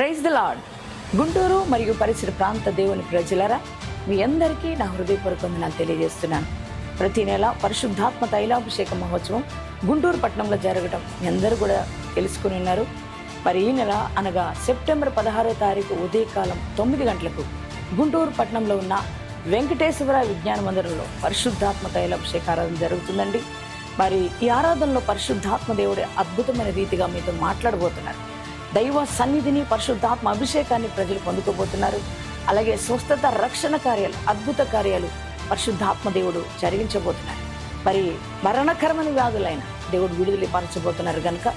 Praise the lord Guntur మరియు పరిసర ప్రాంత దేవుని ప్రజలరా మీ అందరికీ నా హృదయపూర్వక వందనాలు తెలియజేస్తున్నాను. ప్రతి నెల పరిశుద్ధాత్మ తైలాభిషేక మహోత్సవం గుంటూరు పట్టణంలో జరగడం మీ అందరూ కూడా తెలుసుకుని ఉన్నారు. మరి ఈ నెల అనగా సెప్టెంబర్ పదహారో తారీఖు ఉదయకాలం తొమ్మిది గంటలకు గుంటూరు పట్టణంలో ఉన్న వెంకటేశ్వర విజ్ఞాన మందిరంలో పరిశుద్ధాత్మ తైలాభిషేక ఆరాధన జరుగుతుందండి. మరి ఈ ఆరాధనలో పరిశుద్ధాత్మ దేవుడి అద్భుతమైన రీతిగా మీతో మాట్లాడబోతున్నారు. దైవ సన్నిధిని పరిశుద్ధాత్మ అభిషేకాన్ని ప్రజలు పొందుకోబోతున్నారు. అలాగే స్వస్థత రక్షణ కార్యాలు అద్భుత కార్యాలు పరిశుద్ధాత్మ దేవుడు జరిగించబోతున్నారు. మరి మరణకరమైన వ్యాధులైన దేవుడు విడుదలపరచబోతున్నారు కనుక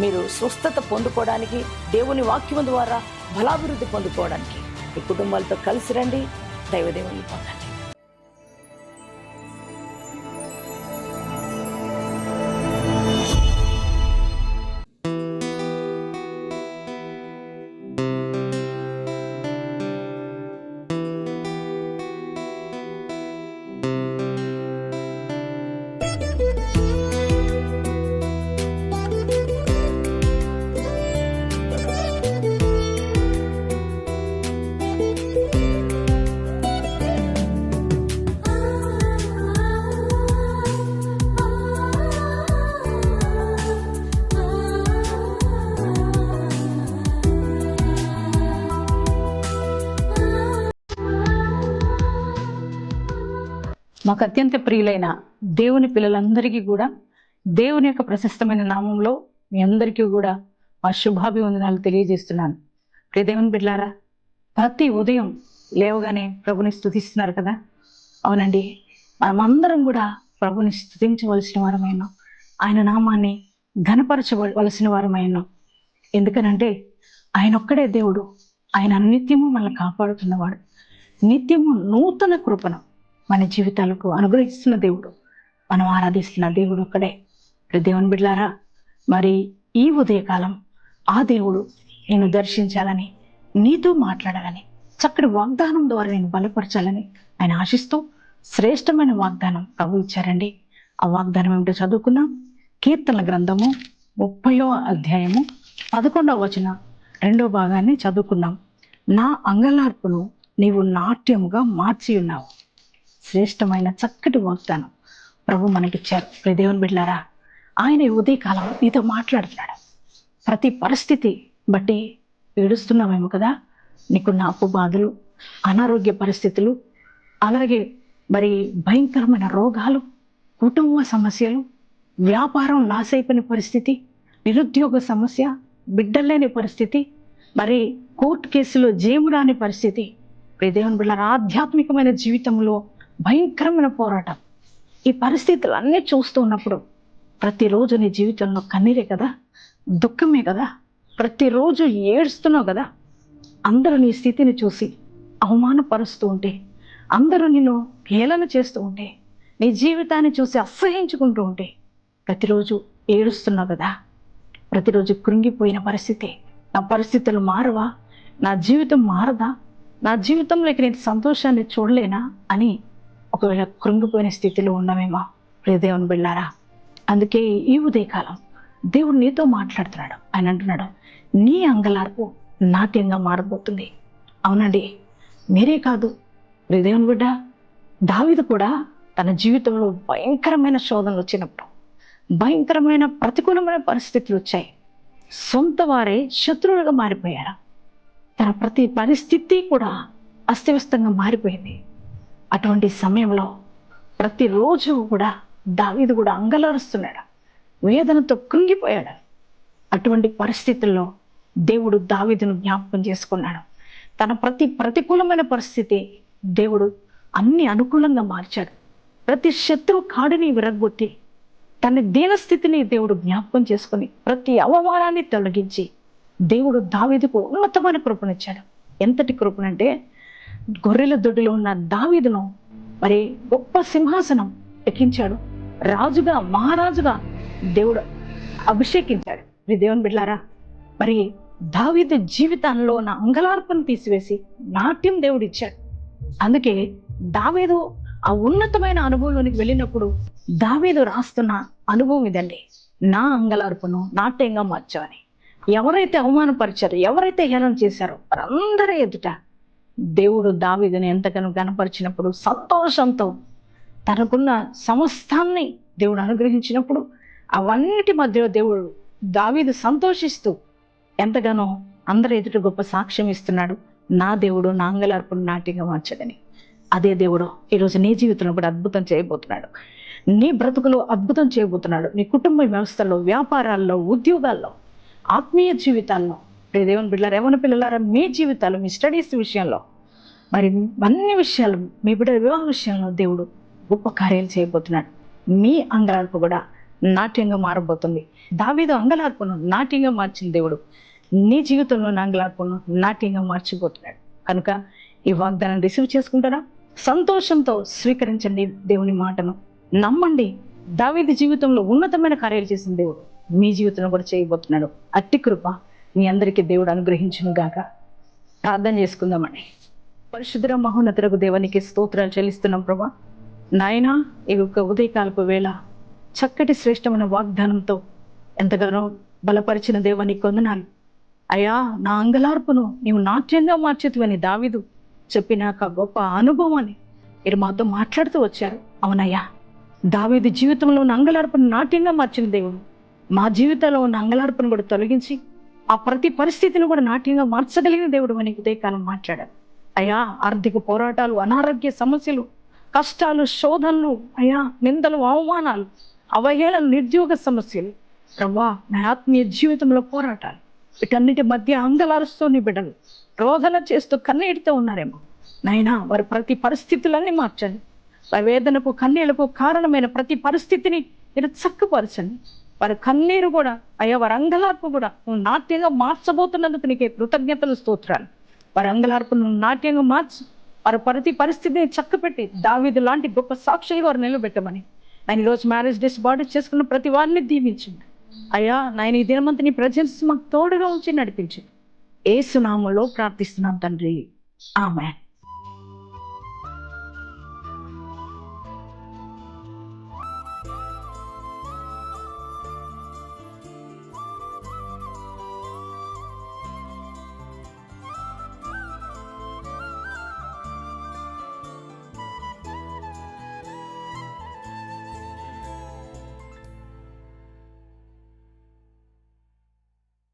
మీరు స్వస్థత పొందుకోవడానికి దేవుని వాక్యం ద్వారా బలాభివృద్ధి పొందుకోవడానికి మీ కుటుంబాలతో కలిసి రండి. దైవదేవుని పొందండి. మాకు అత్యంత ప్రియులైన దేవుని పిల్లలందరికీ కూడా దేవుని యొక్క ప్రశస్తమైన నామంలో మీ అందరికీ కూడా మా శుభాభివందనాలు తెలియజేస్తున్నాను. ప్రియ దేవుని బిడ్డారా ప్రతి ఉదయం లేవగానే ప్రభుని స్థుతిస్తున్నారు కదా? అవునండి. మనమందరం కూడా ప్రభుని స్థుతించవలసిన వారమైనా. ఆయన నామాన్ని ఘనపరచవలసిన వారమైనా. ఎందుకనంటే ఆయన ఒక్కడే దేవుడు. ఆయన నిత్యము మనల్ని కాపాడుతున్నవాడు. నిత్యము నూతన కృపను మన జీవితాలకు అనుగ్రహిస్తున్న దేవుడు. మనం ఆరాధిస్తున్న దేవుడు ఒక్కడే. దేవుని బిడ్లారా మరి ఈ ఉదయకాలం ఆ దేవుడు నేను దర్శించాలని నీతో మాట్లాడాలని చక్కటి వాగ్దానం ద్వారా నేను బలపరచాలని ఆయన ఆశిస్తూ శ్రేష్టమైన వాగ్దానం ప్రభు ఇచ్చారండి. ఆ వాగ్దానం ఏమిటో చదువుకుందాం. కీర్తన గ్రంథము ముప్పయో అధ్యాయము పదకొండవ వచన రెండో భాగాన్ని చదువుకుందాం. నా అంగలార్పును నీవు నాట్యముగా మార్చి ఉన్నావు శ్రేష్టమైన చక్కటి వాగ్దానం ప్రభు మనకిచ్చారు. ప్రదేవుని బిడ్లారా బిడ్డారా ఆయన ఉదయ ఉదయకాలం నీతో మాట్లాడుతున్నాడు. ప్రతి పరిస్థితి బట్టి ఏడుస్తున్నామేమో కదా? నీకున్న అప్పు బాధలు అనారోగ్య పరిస్థితులు అలాగే మరి భయంకరమైన రోగాలు కుటుంబ సమస్యలు వ్యాపారం లాస్ అయిపోయిన పరిస్థితి నిరుద్యోగ సమస్య బిడ్డలేని పరిస్థితి మరి కోర్టు కేసులో జేము రాని పరిస్థితి. ప్రియ దేవుని ఆధ్యాత్మికమైన జీవితంలో భయంకరమైన పోరాటం. ఈ పరిస్థితులు అన్నీ చూస్తూ ఉన్నప్పుడు ప్రతిరోజు నీ జీవితంలో కన్నీరే కదా? దుఃఖమే కదా? ప్రతిరోజు ఏడుస్తున్నావు కదా? అందరూ నీ స్థితిని చూసి అవమానపరుస్తూ ఉంటే అందరూ నిన్ను హేళన చేస్తూ ఉంటే నీ జీవితాన్ని చూసి అసహించుకుంటూ ఉంటే ప్రతిరోజు ఏడుస్తున్నావు కదా? ప్రతిరోజు కృంగిపోయిన పరిస్థితి నా పరిస్థితులు మారవా? నా జీవితం మారదా? నా జీవితంలోకి నేను సంతోషాన్ని చూడలేనా? అని ఒకవేళ కృంగిపోయిన స్థితిలో ఉన్నామేమో ప్రియ బిళ్ళారా? అందుకే ఈ ఉదయకాలం దేవుడు నీతో మాట్లాడుతున్నాడు. ఆయన అంటున్నాడు నీ అంగలార్పు నాట్యంగా మారబోతుంది. అవునండి మీరే కాదు ప్రియ బిడ్డ దావిది కూడా తన జీవితంలో భయంకరమైన శోధనలు వచ్చినప్పుడు భయంకరమైన ప్రతికూలమైన పరిస్థితులు వచ్చాయి. సొంత వారే శత్రువులుగా మారిపోయారు. తన ప్రతి పరిస్థితి కూడా అస్తవ్యస్తంగా మారిపోయింది. అటువంటి సమయంలో ప్రతిరోజు కూడా దావీదు కూడా అంగలారుస్తున్నాడు. వేదనతో కృంగిపోయాడు. అటువంటి పరిస్థితుల్లో దేవుడు దావీదును జ్ఞాపకం చేసుకున్నాడు. తన ప్రతి ప్రతికూలమైన పరిస్థితి దేవుడు అన్ని అనుకూలంగా మార్చాడు. ప్రతి శత్రువు కాడిని విరగొట్టి తన దీనస్థితిని దేవుడు జ్ఞాపకం చేసుకుని ప్రతి అవమానాన్ని తొలగించి దేవుడు దావీదుకు ఉన్నతమైన కృపనిచ్చాడు. ఎంతటి కృపనంటే గొర్రెల దొడ్డిలో ఉన్న దావీదును మరి గొప్ప సింహాసనం ఎక్కించాడు. రాజుగా మహారాజుగా దేవుడు అభిషేకించాడు. మీ దేవుని బిడ్డారా మరి దావీదు జీవితంలో ఉన్న అంగలార్పను తీసివేసి నాట్యం దేవుడు ఇచ్చాడు అందుకే దావేదు ఆ ఉన్నతమైన అనుభవంలోనికి వెళ్ళినప్పుడు దావేదు రాస్తున్న అనుభవం ఇదండి. నా అంగలార్పును నాట్యంగా మార్చామని ఎవరైతే అవమానపరిచారో ఎవరైతే హేళన చేశారో వారందరి ఎదుట దేవుడు దావిదని ఎంతగానో గనపరిచినప్పుడు సంతోషంతో తనకున్న సమస్తాన్ని దేవుడు అనుగ్రహించినప్పుడు అవన్నిటి మధ్యలో దేవుడు దావీదు సంతోషిస్తూ ఎంతగానో అందరి ఎదుట గొప్ప సాక్ష్యం ఇస్తున్నాడు. నా దేవుడు నా నాటిగా మార్చదని అదే దేవుడు ఈరోజు నీ జీవితంలో కూడా అద్భుతం చేయబోతున్నాడు. నీ బ్రతుకులో అద్భుతం చేయబోతున్నాడు. నీ కుటుంబ వ్యవస్థలో వ్యాపారాల్లో ఉద్యోగాల్లో ఆత్మీయ జీవితాల్లో ప్రియ దేవుని బిడ్డలారా ఏమైనా పిల్లలారా మీ జీవితాలు మీ స్టడీస్ విషయంలో మరి అన్ని విషయాలు మీ బిడ్డ వివాహ విషయంలో దేవుడు గొప్ప కార్యాలు చేయబోతున్నాడు. మీ అంగలార్పు కూడా నాట్యంగా మారబోతుంది. దావీదు అంగలార్పును నాట్యంగా మార్చిన దేవుడు నీ జీవితంలో అంగలార్పును నాట్యంగా మార్చిపోతున్నాడు. కనుక ఈ వాగ్దానం రిసీవ్ చేసుకుంటారా? సంతోషంతో స్వీకరించండి దేవుని మాటను. నమ్మండి దావీది జీవితంలో ఉన్నతమైన కార్యాలు చేసిన దేవుడు మీ జీవితంలో కూడా చేయబోతున్నాడు. అట్టి కృప మీ అందరికీ దేవుడు అనుగ్రహించును గాక ప్రార్థన చేసుకుందామండి. పరిశుద్ర మహోన్నతులకు దేవునికి స్తోత్రాలు చెల్లిస్తున్నాం ప్రభా. నాయనా ఈ యొక్క ఉదయకాలపు వేళ చక్కటి శ్రేష్టమైన వాగ్దానంతో ఎంతగానో బలపరిచిన దేవాన్ని కొందనాలు అయ్యా నా అంగలార్పును నీవు నాట్యంగా మార్చేతువని దావిదు చెప్పినాక గొప్ప అనుభవాన్ని మీరు మాతో మాట్లాడుతూ వచ్చారు. అవునయ్యా దావీదు జీవితంలో ఉన్న అంగలార్పును నాట్యంగా మార్చిన దేవుడు మా జీవితంలో ఉన్న అంగలార్పును కూడా తొలగించి ఆ ప్రతి పరిస్థితిని కూడా నాట్యంగా మార్చగలిగిన దేవుడు అని ఉదయకాలం మాట్లాడారు అయ్యా ఆర్థిక పోరాటాలు అనారోగ్య సమస్యలు కష్టాలు శోధనలు అయ్యా నిందలు అవమానాలు అవహేళన నిరుద్యోగ సమస్యలు. ప్రభా నా ఆత్మీయ జీవితంలో పోరాటాలు. వీటన్నిటి మధ్య అంగలారుస్తూ నీ బిడ్డలు. రోదన చేస్తూ కన్నీటితో ఉన్నారేమో. నైనా వారి ప్రతి పరిస్థితులన్నీ మార్చండి. వేదనకు కన్నీళ్ళకు కారణమైన ప్రతి పరిస్థితిని మీరు చక్కపరచండి. వారి కన్నీరు కూడా అయ్యా వారి అంగలార్పు కూడా నువ్వు నాట్యంగా మార్చబోతున్నందుకు నీకే కృతజ్ఞతలు స్తోత్రాలు. వారి అంగలార్పును నాట్యంగా మార్చు. వారి ప్రతి పరిస్థితిని చక్కపెట్టి దావీదు లాంటి గొప్ప సాక్షిగా వారు నిలబెట్టమని. ఆయన ఈరోజు మ్యారేజ్ డేస్ బాడీ చేసుకున్న ప్రతి వారిని దీవించండి. అయ్యా నాయన ఈ దినమంతా నీ ప్రజెన్స్ మాకు తోడుగా ఉంచి నడిపించండి ఏసునామంలో ప్రార్థిస్తున్నాం తండ్రి. ఆమె